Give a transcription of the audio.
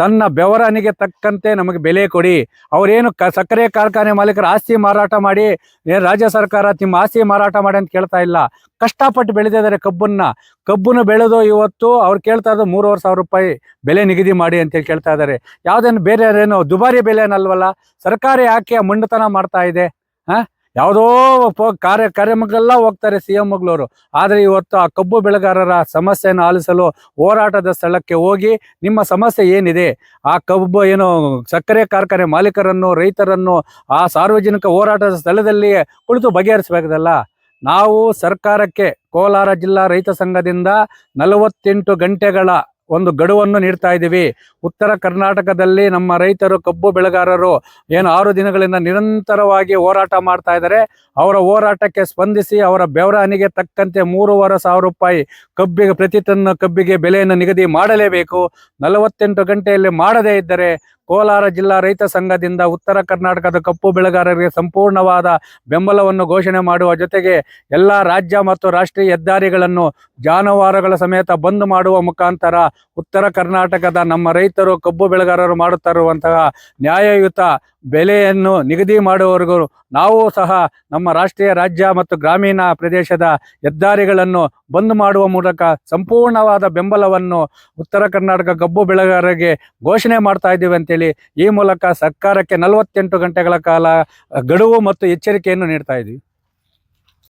ತನ್ನ ಬೆವರನಿಗೆ ತಕ್ಕಂತೆ ನಮಗೆ ಬೆಲೆ ಕೊಡಿ. ಅವರೇನು ಕ ಸಕ್ಕರೆ ಕಾರ್ಖಾನೆ ಮಾಲೀಕರ ಆಸ್ತಿ ಮಾರಾಟ ಮಾಡಿ ರಾಜ್ಯ ಸರ್ಕಾರ ನಿಮ್ಮ ಆಸ್ತಿ ಮಾರಾಟ ಮಾಡಿ ಅಂತ ಕೇಳ್ತಾ ಇಲ್ಲ. ಕಷ್ಟಪಟ್ಟು ಬೆಳೆದಿದ್ದಾರೆ ಕಬ್ಬನ್ನ. ಕಬ್ಬನ್ನು ಬೆಳೆದು ಇವತ್ತು ಅವ್ರು ಕೇಳ್ತಾ ಇದ್ದು ಮೂರುವರೆ ಸಾವಿರ ರೂಪಾಯಿ ಬೆಲೆ ನಿಗದಿ ಮಾಡಿ ಅಂತೇಳಿ ಕೇಳ್ತಾ ಇದ್ದಾರೆ. ಯಾವುದೇನು ಬೇರೆ ದುಬಾರಿ ಬೆಲೆ ಏನಲ್ವಲ್ಲ ಸರ್ಕಾರ ಯಾಕೆ ಮಂಡತನ ಮಾಡ್ತಾ ಇದೆ. ಹಾ? ಯಾವುದೋ ಕಾರ್ಯ ಕಾರ್ಯಕ್ರಮಕ್ಕೆಲ್ಲ ಹೋಗ್ತಾರೆ ಸಿ ಎಂ ಮಗಳವರು ಆದರೆ ಇವತ್ತು ಆ ಕಬ್ಬು ಬೆಳೆಗಾರರ ಸಮಸ್ಯೆಯನ್ನು ಆಲಿಸಲು ಹೋರಾಟದ ಸ್ಥಳಕ್ಕೆ ಹೋಗಿ ನಿಮ್ಮ ಸಮಸ್ಯೆ ಏನಿದೆ? ಆ ಕಬ್ಬು ಏನು ಸಕ್ಕರೆ ಕಾರ್ಖಾನೆ ಮಾಲೀಕರನ್ನು, ರೈತರನ್ನು ಆ ಸಾರ್ವಜನಿಕ ಹೋರಾಟದ ಸ್ಥಳದಲ್ಲಿಯೇ ಕುಳಿತು ಬಗೆಹರಿಸಬೇಕಲ್ಲ ನಾವು ಸರ್ಕಾರಕ್ಕೆ ಕೋಲಾರ ಜಿಲ್ಲಾ ರೈತ ಸಂಘದಿಂದ ನಲವತ್ತೆಂಟು ಗಂಟೆಗಳ ಒಂದು ಗಡುವನ್ನು ನೀಡ್ತಾ ಇದ್ದೀವಿ. ಉತ್ತರ ಕರ್ನಾಟಕದಲ್ಲಿ ನಮ್ಮ ರೈತರು, ಕಬ್ಬು ಬೆಳೆಗಾರರು ಏನು ಆರು ದಿನಗಳಿಂದ ನಿರಂತರವಾಗಿ ಹೋರಾಟ ಮಾಡ್ತಾ ಇದ್ದಾರೆ. ಅವರ ಹೋರಾಟಕ್ಕೆ ಸ್ಪಂದಿಸಿ ಅವರ ಬೆವರ ಹನಿಗೆ ತಕ್ಕಂತೆ ಮೂರುವರೆ ಸಾವಿರ ರೂಪಾಯಿ ಕಬ್ಬಿಗೆ, ಪ್ರತಿ ಟನ್ ಕಬ್ಬಿಗೆ ಬೆಲೆಯನ್ನು ನಿಗದಿ ಮಾಡಲೇಬೇಕು. ನಲವತ್ತೆಂಟು ಗಂಟೆಯಲ್ಲಿ ಮಾಡದೇ ಇದ್ದರೆ ಕೋಲಾರ ಜಿಲ್ಲಾ ರೈತ ಸಂಘದಿಂದ ಉತ್ತರ ಕರ್ನಾಟಕದ ಕಪ್ಪು ಬೆಳೆಗಾರರಿಗೆ ಸಂಪೂರ್ಣವಾದ ಬೆಂಬಲವನ್ನು ಘೋಷಣೆ ಮಾಡುವ ಜೊತೆಗೆ ಎಲ್ಲ ರಾಜ್ಯ ಮತ್ತು ರಾಷ್ಟ್ರೀಯ ಹೆದ್ದಾರಿಗಳನ್ನು ಜಾನುವಾರುಗಳ ಸಮೇತ ಬಂದ್ ಮಾಡುವ ಮುಖಾಂತರ ಉತ್ತರ ಕರ್ನಾಟಕದ ನಮ್ಮ ರೈತರು ಕಬ್ಬು ಬೆಳೆಗಾರರು ಮಾಡುತ್ತಿರುವಂತಹ ನ್ಯಾಯಯುತ ಬೆಲೆಯನ್ನು ನಿಗದಿ ಮಾಡುವವರೆಗೂ ನಾವು ಸಹ ನಮ್ಮ ರಾಷ್ಟ್ರೀಯ, ರಾಜ್ಯ ಮತ್ತು ಗ್ರಾಮೀಣ ಪ್ರದೇಶದ ಹೆದ್ದಾರಿಗಳನ್ನು ಬಂದ್ ಮಾಡುವ ಮೂಲಕ ಸಂಪೂರ್ಣವಾದ ಬೆಂಬಲವನ್ನು ಉತ್ತರ ಕರ್ನಾಟಕ ಕಬ್ಬು ಬೆಳೆಗಾರರಿಗೆ ಘೋಷಣೆ ಮಾಡ್ತಾ ಇದ್ದೀವಿ ಅಂತೇಳಿ ಈ ಮೂಲಕ ಸರ್ಕಾರಕ್ಕೆ ನಲವತ್ತೆಂಟು ಗಂಟೆಗಳ ಕಾಲ ಗಡುವು ಮತ್ತು ಎಚ್ಚರಿಕೆಯನ್ನು ನೀಡ್ತಾ ಇದ್ದೀವಿ.